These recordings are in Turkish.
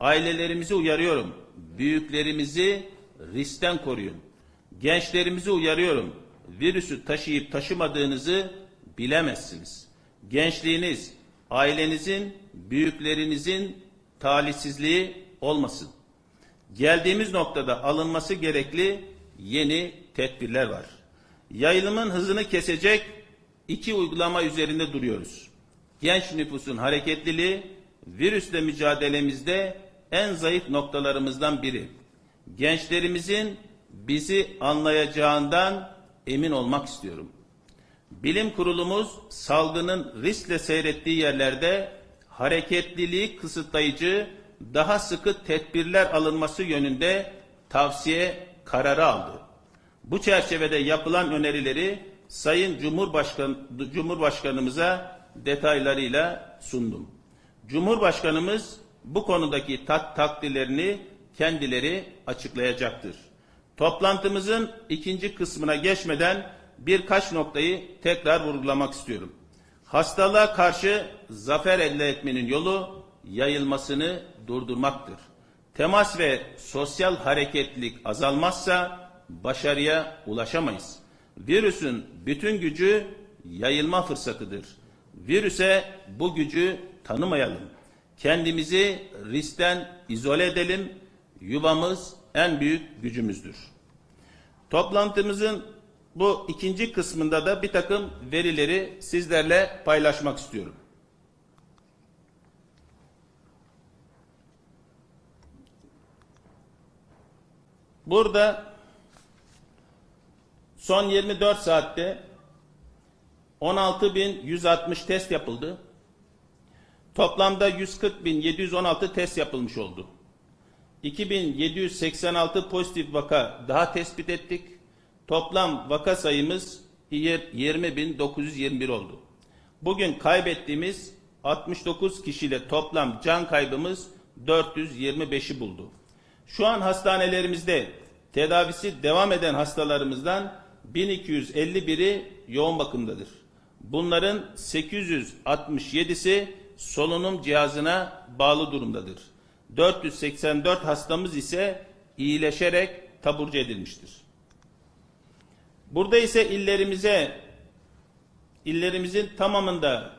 Ailelerimizi uyarıyorum. Büyüklerimizi riskten koruyun. Gençlerimizi uyarıyorum. Virüsü taşıyıp taşımadığınızı bilemezsiniz. Gençliğiniz, ailenizin, büyüklerinizin talihsizliği olmasın. Geldiğimiz noktada alınması gerekli yeni tedbirler var. Yayılımın hızını kesecek iki uygulama üzerinde duruyoruz. Genç nüfusun hareketliliği virüsle mücadelemizde en zayıf noktalarımızdan biri. Gençlerimizin bizi anlayacağından emin olmak istiyorum. Bilim kurulumuz salgının riskle seyrettiği yerlerde hareketliliği kısıtlayıcı daha sıkı tedbirler alınması yönünde tavsiye kararı aldı. Bu çerçevede yapılan önerileri Sayın Cumhurbaşkanı, Cumhurbaşkanımıza detaylarıyla sundum. Cumhurbaşkanımız bu konudaki tak takdirlerini kendileri açıklayacaktır. Toplantımızın ikinci kısmına geçmeden birkaç noktayı tekrar vurgulamak istiyorum. Hastalığa karşı zafer elde etmenin yolu yayılmasını durdurmaktır. Temas ve sosyal hareketlilik azalmazsa başarıya ulaşamayız. Virüsün bütün gücü yayılma fırsatıdır. Virüse bu gücü tanımayalım. Kendimizi riskten izole edelim. Yuvamız en büyük gücümüzdür. Toplantımızın bu ikinci kısmında da bir takım verileri sizlerle paylaşmak istiyorum. Burada son 24 saatte 16.160 test yapıldı. Toplamda 140.716 test yapılmış oldu. 2786 pozitif vaka daha tespit ettik. Toplam vaka sayımız 20.921 oldu. Bugün kaybettiğimiz 69 kişiyle toplam can kaybımız 425'i buldu. Şu an hastanelerimizde tedavisi devam eden hastalarımızdan 1251'i yoğun bakımdadır. Bunların 867'si solunum cihazına bağlı durumdadır. 484 hastamız ise iyileşerek taburcu edilmiştir. Burada ise illerimize illerimizin tamamında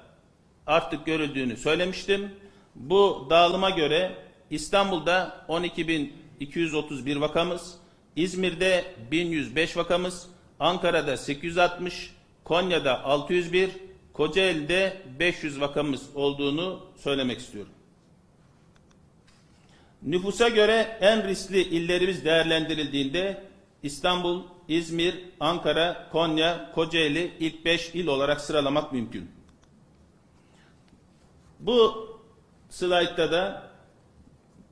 artık görüldüğünü söylemiştim. Bu dağılıma göre İstanbul'da 12.231 vakamız, İzmir'de 1105 vakamız, Ankara'da 860, Konya'da 601, Kocaeli'de 500 vakamız olduğunu söylemek istiyorum. Nüfusa göre en riskli illerimiz değerlendirildiğinde İstanbul, İzmir, Ankara, Konya, Kocaeli ilk 5 il olarak sıralamak mümkün. Bu slaytta da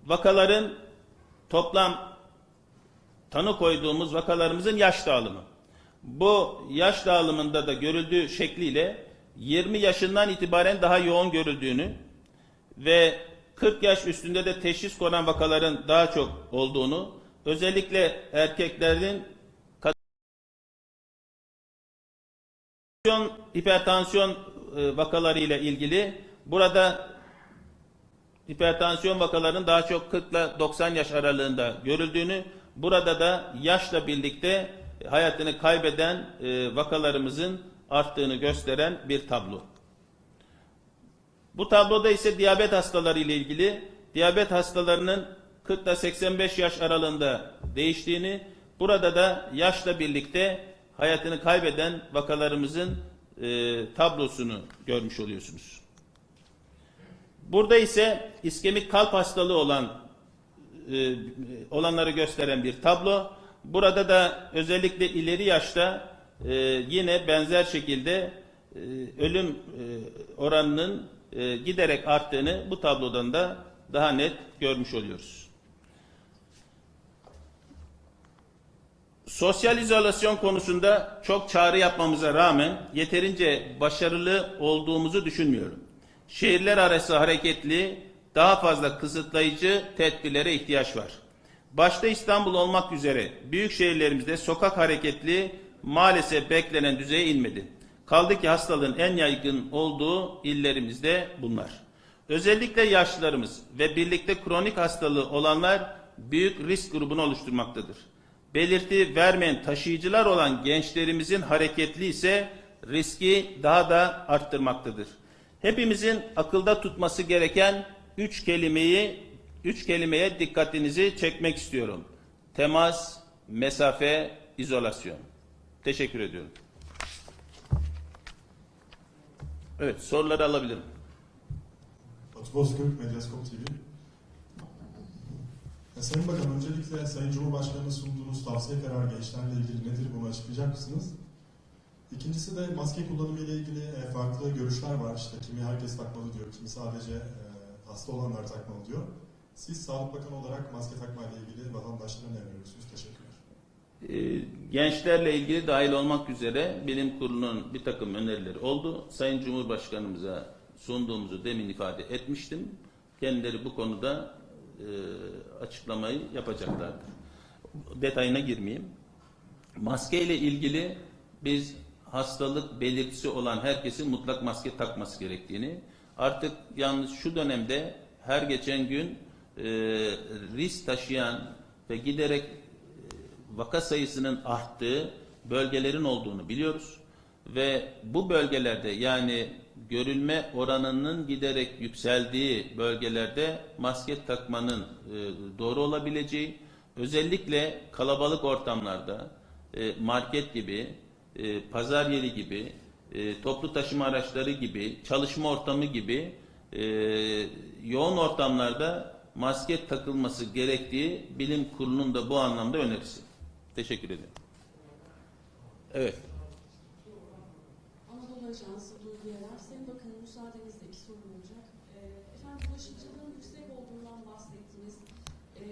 vakaların toplam tanı koyduğumuz vakalarımızın yaş dağılımı. Bu yaş dağılımında da görüldüğü şekliyle 20 yaşından itibaren daha yoğun görüldüğünü ve 40 yaş üstünde de teşhis konan vakaların daha çok olduğunu, özellikle erkeklerin Tansiyon, hipertansiyon e, vakaları ile ilgili burada hipertansiyon vakalarının daha çok 40 ile 90 yaş aralığında görüldüğünü, burada da yaşla birlikte hayatını kaybeden e, vakalarımızın arttığını gösteren bir tablo. Bu tabloda ise diyabet hastaları ile ilgili diyabet hastalarının 40 ile 85 yaş aralığında değiştiğini, burada da yaşla birlikte hayatını kaybeden vakalarımızın e, tablosunu görmüş oluyorsunuz. Burada ise iskemik kalp hastalığı olan e, olanları gösteren bir tablo. Burada da özellikle ileri yaşta e, yine benzer şekilde e, ölüm e, oranının e, giderek arttığını bu tablodan da daha net görmüş oluyoruz. Sosyal izolasyon konusunda çok çağrı yapmamıza rağmen yeterince başarılı olduğumuzu düşünmüyorum. Şehirler arası hareketli daha fazla kısıtlayıcı tedbirlere ihtiyaç var. Başta İstanbul olmak üzere büyük şehirlerimizde sokak hareketli maalesef beklenen düzeye inmedi. Kaldı ki hastalığın en yaygın olduğu illerimizde bunlar. Özellikle yaşlılarımız ve birlikte kronik hastalığı olanlar büyük risk grubunu oluşturmaktadır. Belirti vermeyen taşıyıcılar olan gençlerimizin hareketli ise riski daha da arttırmaktadır. Hepimizin akılda tutması gereken üç kelimeyi, üç kelimeye dikkatinizi çekmek istiyorum. Temas, mesafe, izolasyon. Teşekkür ediyorum. Evet, soruları alabilirim. Bozkurt, Medyaskop TV. Ya Sayın Bakan, öncelikle Sayın Cumhurbaşkanı'nın sunduğunuz tavsiye kararı gençlerle ilgili nedir bunu açıklayacak mısınız? İkincisi de maske kullanımı ile ilgili e, farklı görüşler var. İşte kimi herkes takmalı diyor, kimi sadece e, hasta olanlar takmalı diyor. Siz Sağlık Bakanı olarak maske takma ile ilgili vatandaşlara ne öneriyorsunuz? Teşekkürler. Ee, gençlerle ilgili dahil olmak üzere bilim kurulunun bir takım önerileri oldu. Sayın Cumhurbaşkanımıza sunduğumuzu demin ifade etmiştim. Kendileri bu konuda e, açıklamayı yapacaklardır. Detayına girmeyeyim. Maske ile ilgili biz hastalık belirtisi olan herkesin mutlak maske takması gerektiğini, artık yalnız şu dönemde her geçen gün e, risk taşıyan ve giderek vaka sayısının arttığı bölgelerin olduğunu biliyoruz. Ve bu bölgelerde yani görülme oranının giderek yükseldiği bölgelerde maske takmanın e, doğru olabileceği, özellikle kalabalık ortamlarda e, market gibi, e, pazar yeri gibi, toplu taşıma araçları gibi, çalışma ortamı gibi yoğun ortamlarda maske takılması gerektiği bilim kurulunun da bu anlamda önerisi. Teşekkür ederim. Evet. Anadolu Ajansı Duygu Yener. Sayın Bakanım müsaadenizle iki sorum olacak. Ee, efendim bulaşıcılığın yüksek olduğundan bahsettiniz. Ee,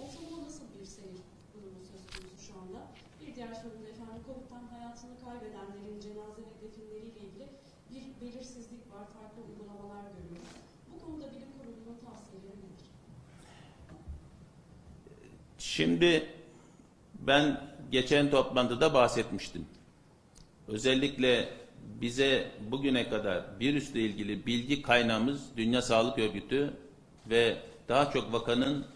ortalama nasıl bir seyir durumu söz konusu şu anda? Bir diğer sorum da efendim COVID'den hayatını kaybedenlerin cenaze ve definleriyle ilgili bir belirsizlik var. Farklı uygulamalar görüyoruz. Bu konuda bilim kurulunun tavsiyeleri nedir? Şimdi ben geçen toplantıda bahsetmiştim. Özellikle bize bugüne kadar virüsle ilgili bilgi kaynağımız Dünya Sağlık Örgütü ve daha çok vakanın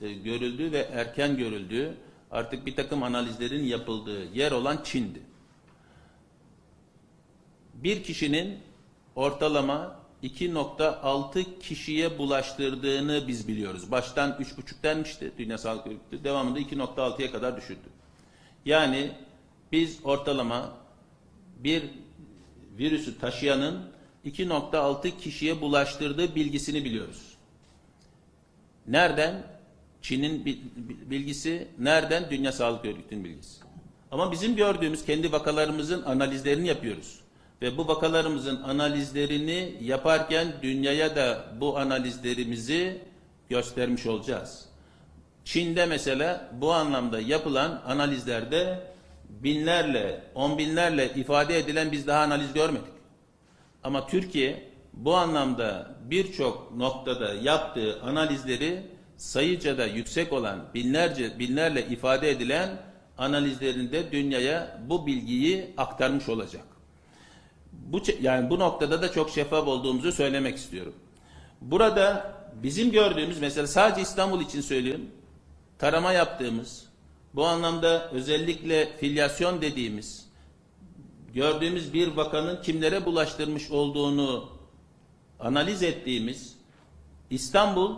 e, görüldüğü ve erken görüldüğü artık bir takım analizlerin yapıldığı yer olan Çin'di. Bir kişinin ortalama 2.6 kişiye bulaştırdığını biz biliyoruz. Baştan 3.5 denmişti Dünya Sağlık Örgütü. Devamında 2.6'ya kadar düşürdü. Yani biz ortalama bir virüsü taşıyanın 2.6 kişiye bulaştırdığı bilgisini biliyoruz. Nereden? Çin'in bilgisi, nereden? Dünya Sağlık Örgütü'nün bilgisi. Ama bizim gördüğümüz kendi vakalarımızın analizlerini yapıyoruz. Ve bu vakalarımızın analizlerini yaparken dünyaya da bu analizlerimizi göstermiş olacağız. Çin'de mesela bu anlamda yapılan analizlerde binlerle, on binlerle ifade edilen biz daha analiz görmedik. Ama Türkiye bu anlamda birçok noktada yaptığı analizleri sayıca da yüksek olan binlerce binlerle ifade edilen analizlerinde dünyaya bu bilgiyi aktarmış olacak. Bu yani bu noktada da çok şeffaf olduğumuzu söylemek istiyorum. Burada bizim gördüğümüz mesela sadece İstanbul için söylüyorum. Tarama yaptığımız bu anlamda özellikle filyasyon dediğimiz gördüğümüz bir vakanın kimlere bulaştırmış olduğunu analiz ettiğimiz İstanbul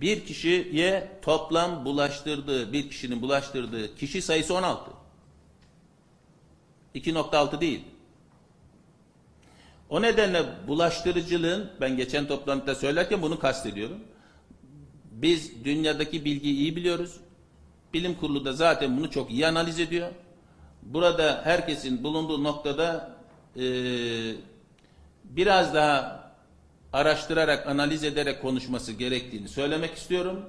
bir kişiye toplam bulaştırdığı, bir kişinin bulaştırdığı kişi sayısı 16. 2.6 değil. O nedenle bulaştırıcılığın, ben geçen toplantıda söylerken bunu kastediyorum. Biz dünyadaki bilgiyi iyi biliyoruz. Bilim kurulu da zaten bunu çok iyi analiz ediyor. Burada herkesin bulunduğu noktada e, biraz daha araştırarak, analiz ederek konuşması gerektiğini söylemek istiyorum.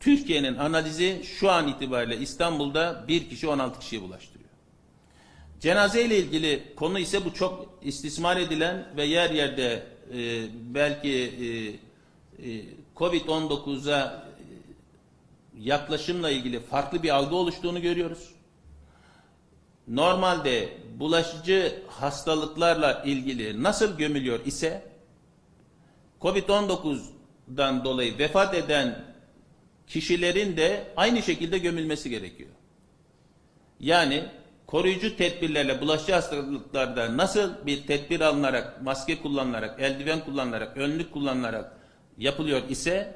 Türkiye'nin analizi şu an itibariyle İstanbul'da bir kişi 16 kişiye bulaştırıyor. Cenaze ile ilgili konu ise bu çok istismar edilen ve yer yerde e, belki e, e, Covid-19'a yaklaşımla ilgili farklı bir algı oluştuğunu görüyoruz. Normalde bulaşıcı hastalıklarla ilgili nasıl gömülüyor ise Covid-19'dan dolayı vefat eden kişilerin de aynı şekilde gömülmesi gerekiyor. Yani koruyucu tedbirlerle bulaşıcı hastalıklarda nasıl bir tedbir alınarak, maske kullanılarak, eldiven kullanılarak, önlük kullanılarak yapılıyor ise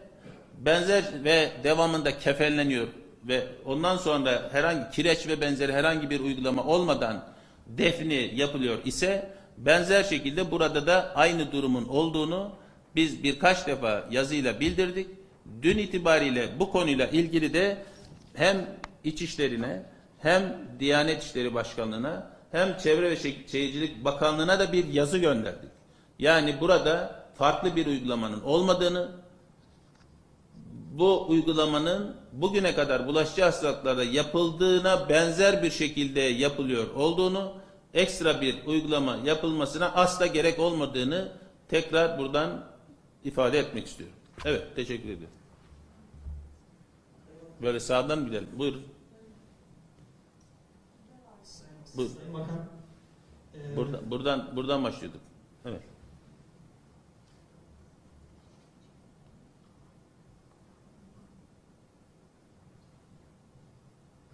benzer ve devamında kefenleniyor ve ondan sonra herhangi kireç ve benzeri herhangi bir uygulama olmadan defni yapılıyor ise benzer şekilde burada da aynı durumun olduğunu biz birkaç defa yazıyla bildirdik. Dün itibariyle bu konuyla ilgili de hem İçişlerine hem Diyanet İşleri Başkanlığı'na hem Çevre ve Şe- Şehircilik Bakanlığı'na da bir yazı gönderdik. Yani burada farklı bir uygulamanın olmadığını, bu uygulamanın bugüne kadar bulaşıcı hastalıklarda yapıldığına benzer bir şekilde yapılıyor olduğunu, ekstra bir uygulama yapılmasına asla gerek olmadığını tekrar buradan ifade etmek istiyorum. Evet, teşekkür ediyorum. Böyle sağdan gidelim. Buyurun. Buyurun. Sayın Bakan, e, Buradan, buradan, buradan başlıyorduk. Evet.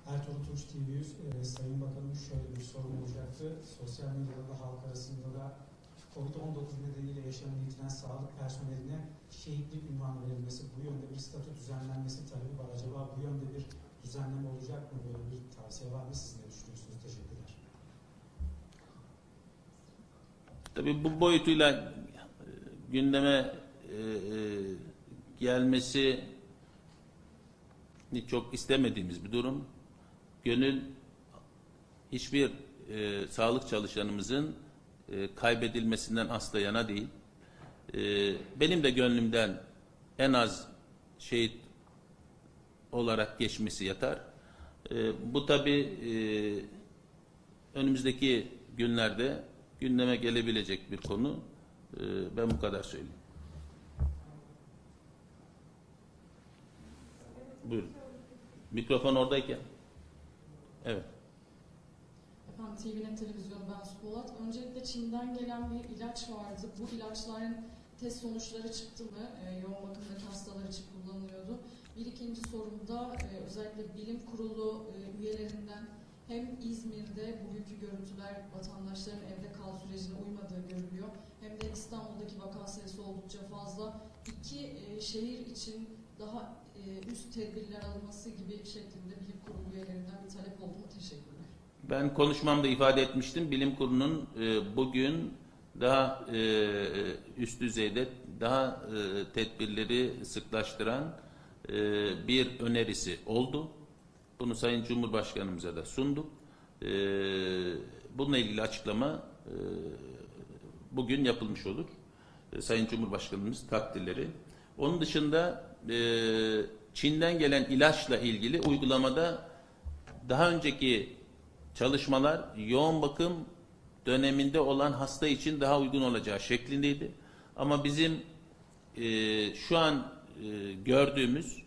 Ertuğrul Tunç TV100, e, Sayın Bakanım şöyle bir sorum olacaktı. Sosyal medyada da halk arasında da COVID-19 nedeniyle yaşamını yitiren sağlık personeline şehitlik ünvanı verilmesi, bu yönde bir statü düzenlenmesi talebi var. Acaba bu yönde bir düzenleme olacak mı? Böyle bir tavsiye var mı? Siz ne düşünüyorsunuz? Teşekkürler. Tabii bu boyutuyla e, gündeme e, e, gelmesi çok istemediğimiz bir durum. Gönül hiçbir e, sağlık çalışanımızın e, kaybedilmesinden asla yana değil. E, benim de gönlümden en az şehit olarak geçmesi yatar. E, bu tabi e, önümüzdeki günlerde gündeme gelebilecek bir konu. E, ben bu kadar söyleyeyim. Buyurun. Mikrofon oradayken. Evet. Efendim TVNet televizyonu ben Su Polat. Öncelikle Çin'den gelen bir ilaç vardı. Bu ilaçların test sonuçları çıktı mı? E, yoğun bakımdaki hastalar için kullanılıyordu. Bir ikinci sorumda e, özellikle bilim kurulu e, üyelerinden hem İzmir'de bugünkü görüntüler vatandaşların evde kal sürecine uymadığı görülüyor. Hem de İstanbul'daki vaka sayısı oldukça fazla. İki e, şehir için daha e, üst tedbirler alınması gibi şeklinde bilim kurulu üyelerinden bir talep oldu mu? Teşekkürler. Ben konuşmamda ifade etmiştim. Bilim kurulunun e, bugün daha e, üst düzeyde daha e, tedbirleri sıklaştıran e, bir önerisi oldu. Bunu Sayın Cumhurbaşkanımıza da sunduk. E, bununla ilgili açıklama e, bugün yapılmış olur. E, Sayın Cumhurbaşkanımız takdirleri. Onun dışında e, Çin'den gelen ilaçla ilgili uygulamada daha önceki çalışmalar yoğun bakım döneminde olan hasta için daha uygun olacağı şeklindeydi. Ama bizim e, şu an e, gördüğümüz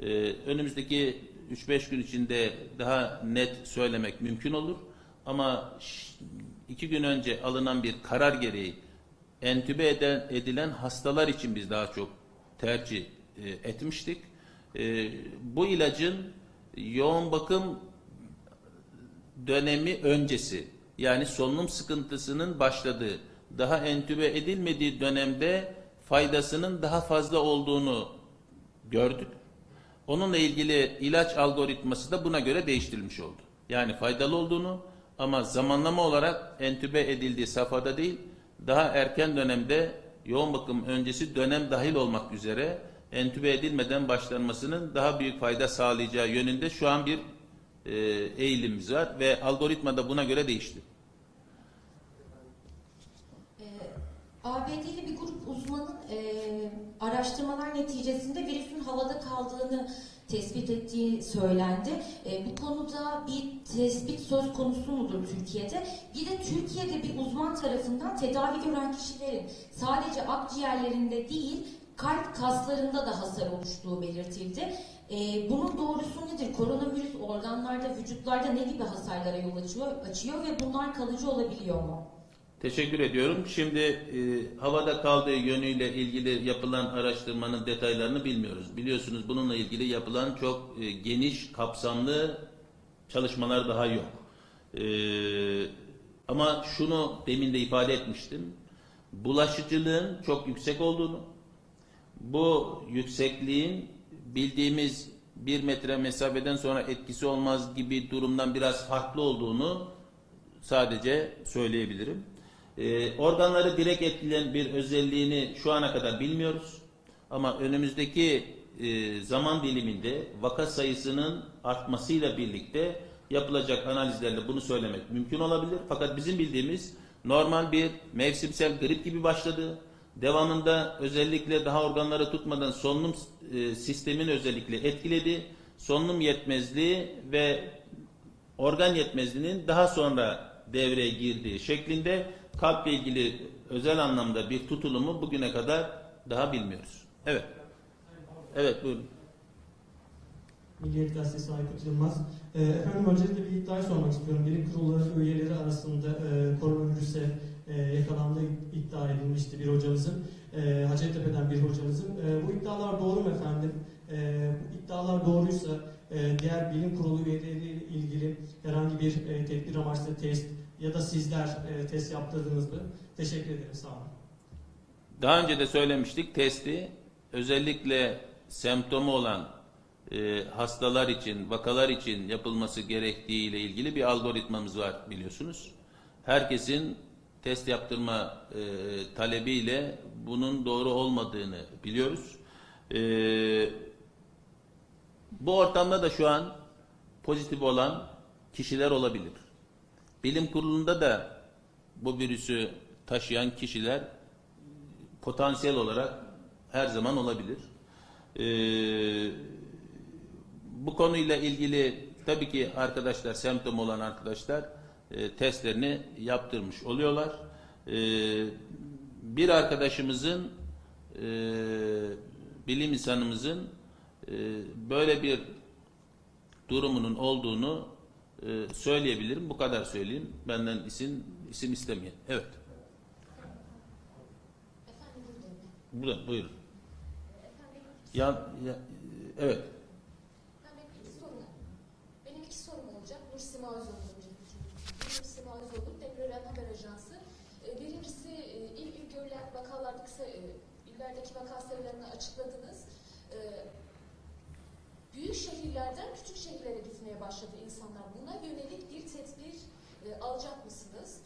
e, önümüzdeki 3-5 gün içinde daha net söylemek mümkün olur. Ama iki gün önce alınan bir karar gereği entübe eden, edilen hastalar için biz daha çok tercih e, etmiştik. E, bu ilacın yoğun bakım dönemi öncesi yani solunum sıkıntısının başladığı daha entübe edilmediği dönemde faydasının daha fazla olduğunu gördük. Onunla ilgili ilaç algoritması da buna göre değiştirilmiş oldu. Yani faydalı olduğunu ama zamanlama olarak entübe edildiği safhada değil daha erken dönemde yoğun bakım öncesi dönem dahil olmak üzere entübe edilmeden başlanmasının daha büyük fayda sağlayacağı yönünde şu an bir e, eğilimimiz var ve algoritma da buna göre değişti. Ee, ABD'li bir grup uzmanın e, araştırmalar neticesinde virüsün havada kaldığını tespit ettiği söylendi. E, bu konuda bir tespit söz konusu mudur Türkiye'de? Bir de Türkiye'de bir uzman tarafından tedavi gören kişilerin sadece akciğerlerinde değil kalp kaslarında da hasar oluştuğu belirtildi. E, bunun doğrusu nedir? Koronavirüs organlarda, vücutlarda ne gibi hasarlara yol açıyor, açıyor ve bunlar kalıcı olabiliyor mu? Teşekkür ediyorum. Şimdi e, havada kaldığı yönüyle ilgili yapılan araştırmanın detaylarını bilmiyoruz. Biliyorsunuz bununla ilgili yapılan çok e, geniş, kapsamlı çalışmalar daha yok. E, ama şunu demin de ifade etmiştim. Bulaşıcılığın çok yüksek olduğunu, bu yüksekliğin bildiğimiz bir metre mesafeden sonra etkisi olmaz gibi durumdan biraz farklı olduğunu sadece söyleyebilirim. Ee, organları direkt etkileyen bir özelliğini şu ana kadar bilmiyoruz. Ama önümüzdeki e, zaman diliminde vaka sayısının artmasıyla birlikte yapılacak analizlerle bunu söylemek mümkün olabilir. Fakat bizim bildiğimiz normal bir mevsimsel grip gibi başladı. Devamında özellikle daha organları tutmadan solunum e, sistemini özellikle etkiledi. Solunum yetmezliği ve organ yetmezliğinin daha sonra devreye girdiği şeklinde kalple ilgili özel anlamda bir tutulumu bugüne kadar daha bilmiyoruz. Evet. Evet buyurun. Milliyet Gazetesi Aykut Yılmaz. Ee, efendim öncelikle bir iddiayı sormak istiyorum. Bilim kurulu üyeleri arasında e, koronavirüse e, yakalandığı iddia edilmişti bir hocamızın. E, Hacettepe'den bir hocamızın. E, bu iddialar doğru mu efendim? E, bu iddialar doğruysa e, diğer bilim kurulu üyeleriyle ilgili herhangi bir e, tedbir amaçlı test ya da sizler e, test yaptırdınız mı? Teşekkür ederim. Sağ olun. Daha önce de söylemiştik testi özellikle semptomu olan e, hastalar için, vakalar için yapılması gerektiği ile ilgili bir algoritmamız var biliyorsunuz. Herkesin test yaptırma e, talebiyle bunun doğru olmadığını biliyoruz. E, bu ortamda da şu an pozitif olan kişiler olabilir. Bilim kurulunda da bu virüsü taşıyan kişiler potansiyel olarak her zaman olabilir. Ee, bu konuyla ilgili tabii ki arkadaşlar, semptom olan arkadaşlar e, testlerini yaptırmış oluyorlar. Ee, bir arkadaşımızın e, bilim insanımızın e, böyle bir durumunun olduğunu e, söyleyebilirim. Bu kadar söyleyeyim. Benden isim isim istemeyin. Evet. Burada, buyurun. Ya, ya, evet. Ben benim iki sorum. Olacak. Nur Sima öncelikle. Nur Sima Özoğlu, Deprem Haber Ajansı. E, Birincisi e, il il görülen vakalardaki e, illerdeki vaka sayılarını açıkladınız. E, Büyük şehirlerden küçük şehirlere gitmeye başladı insanlar. Buna yönelik bir tedbir e, alacak mısınız?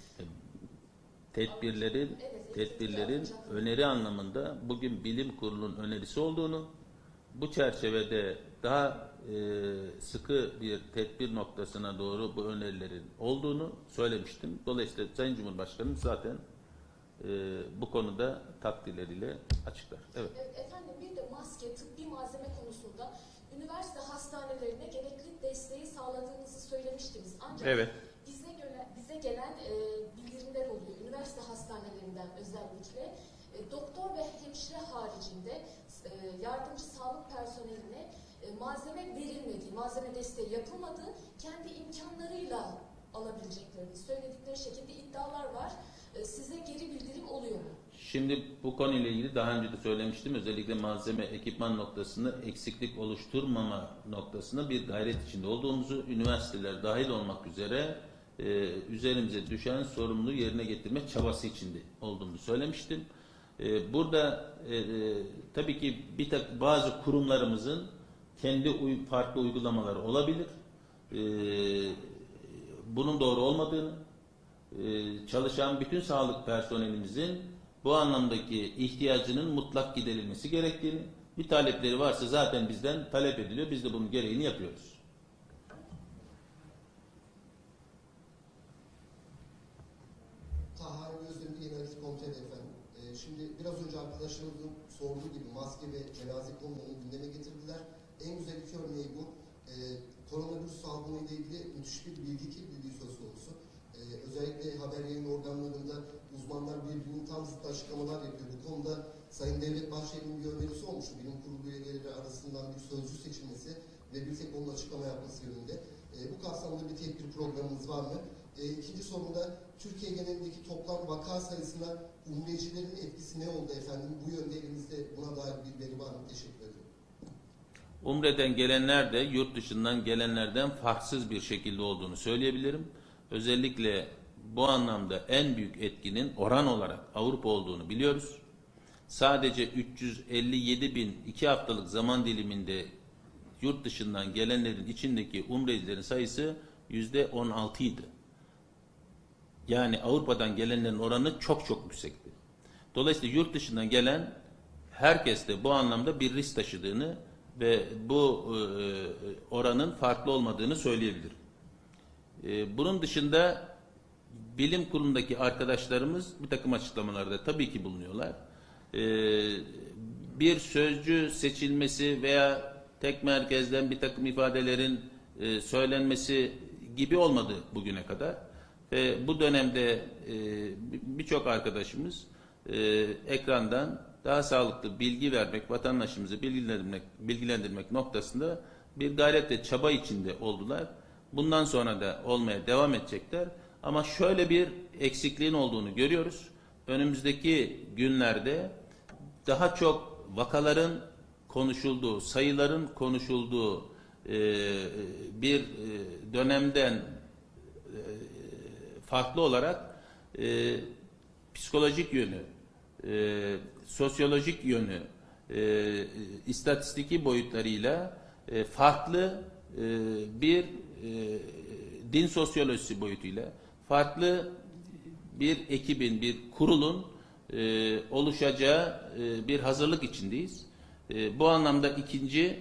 Tedbirlerin Evet, tedbirlerin alacak. öneri anlamında bugün bilim kurulunun önerisi olduğunu bu çerçevede daha e, sıkı bir tedbir noktasına doğru bu önerilerin olduğunu söylemiştim. Dolayısıyla Sayın Cumhurbaşkanım zaten e, bu konuda takdirleriyle açıklar. Evet. Evet, efendim bir de maske, tıbbi malzeme konusunda üniversite hastanelerine gerekli desteği sağladığınızı söylemiştiniz. Ancak Evet. Bize gelen, e, bildirimler oluyor. Üniversite hastanelerinden özellikle e, doktor ve hemşire haricinde e, yardımcı sağlık personeline e, malzeme verilmediği, malzeme desteği yapılmadığı kendi imkanlarıyla alabileceklerini söyledikleri şekilde iddialar var. E, size geri bildirim oluyor mu? Şimdi bu konuyla ilgili daha önce de söylemiştim. Özellikle malzeme, ekipman noktasında eksiklik oluşturmama noktasında bir gayret içinde olduğumuzu, üniversiteler dahil olmak üzere e, üzerimize düşen sorumluluğu yerine getirme çabası içinde olduğumuzu söylemiştim. E, burada e, e, tabii ki bir tak, bazı kurumlarımızın kendi uy- farklı uygulamaları olabilir. E, bunun doğru olmadığını, e, çalışan bütün sağlık personelimizin bu anlamdaki ihtiyacının mutlak giderilmesi gerektiğini, bir talepleri varsa zaten bizden talep ediliyor. Biz de bunun gereğini yapıyoruz. Komitesi efendim. Ee, şimdi biraz önce arkadaşlarımızın sorduğu gibi maske ve cenaze konularını gündeme getirdiler. En güzel iki örneği bu. Ee, koronavirüs salgını ile ilgili müthiş bir bilgi kirliliği söz konusu. Ee, özellikle haber yayın organlarında uzmanlar birbirinin tam zıt açıklamalar yapıyor. Bu konuda Sayın Devlet Bahçeli'nin bir önerisi olmuştu. Bilim kurulu üyeleri arasından bir sözcü seçilmesi ve bir tek onun açıklama yapması yönünde. Ee, bu kapsamda bir tedbir programımız var mı? E, ikinci sorumda Türkiye genelindeki toplam vaka sayısına umrecilerin etkisi ne oldu efendim? Bu yönde elimizde buna dair bir veri var mı? Teşekkür ederim. Umre'den gelenler de yurt dışından gelenlerden farksız bir şekilde olduğunu söyleyebilirim. Özellikle bu anlamda en büyük etkinin oran olarak Avrupa olduğunu biliyoruz. Sadece 357 bin iki haftalık zaman diliminde yurt dışından gelenlerin içindeki umrecilerin sayısı yüzde 16 idi. Yani Avrupa'dan gelenlerin oranı çok çok yüksekti. Dolayısıyla yurt dışından gelen herkes de bu anlamda bir risk taşıdığını ve bu e, oranın farklı olmadığını söyleyebilirim. E, bunun dışında bilim kurulundaki arkadaşlarımız bir takım açıklamalarda tabii ki bulunuyorlar. E, bir sözcü seçilmesi veya tek merkezden bir takım ifadelerin e, söylenmesi gibi olmadı bugüne kadar. Ve bu dönemde e, birçok arkadaşımız e, ekrandan daha sağlıklı bilgi vermek, vatandaşımızı bilgilendirmek, bilgilendirmek noktasında bir gayretle çaba içinde oldular. Bundan sonra da olmaya devam edecekler. Ama şöyle bir eksikliğin olduğunu görüyoruz. Önümüzdeki günlerde daha çok vakaların konuşulduğu, sayıların konuşulduğu e, bir e, dönemden e, farklı olarak e, psikolojik yönü, e, sosyolojik yönü, e, istatistiki boyutlarıyla e, farklı e, bir e, din sosyolojisi boyutuyla farklı bir ekibin, bir kurulun e, oluşacağı e, bir hazırlık içindeyiz. E, bu anlamda ikinci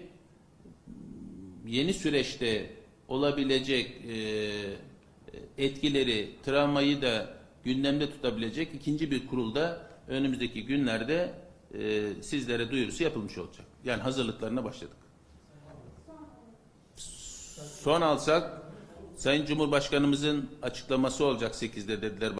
yeni süreçte olabilecek e, etkileri, travmayı da gündemde tutabilecek ikinci bir kurulda önümüzdeki günlerde e, sizlere duyurusu yapılmış olacak. Yani hazırlıklarına başladık. Son alsak Sayın Cumhurbaşkanımızın açıklaması olacak 8'de dediler.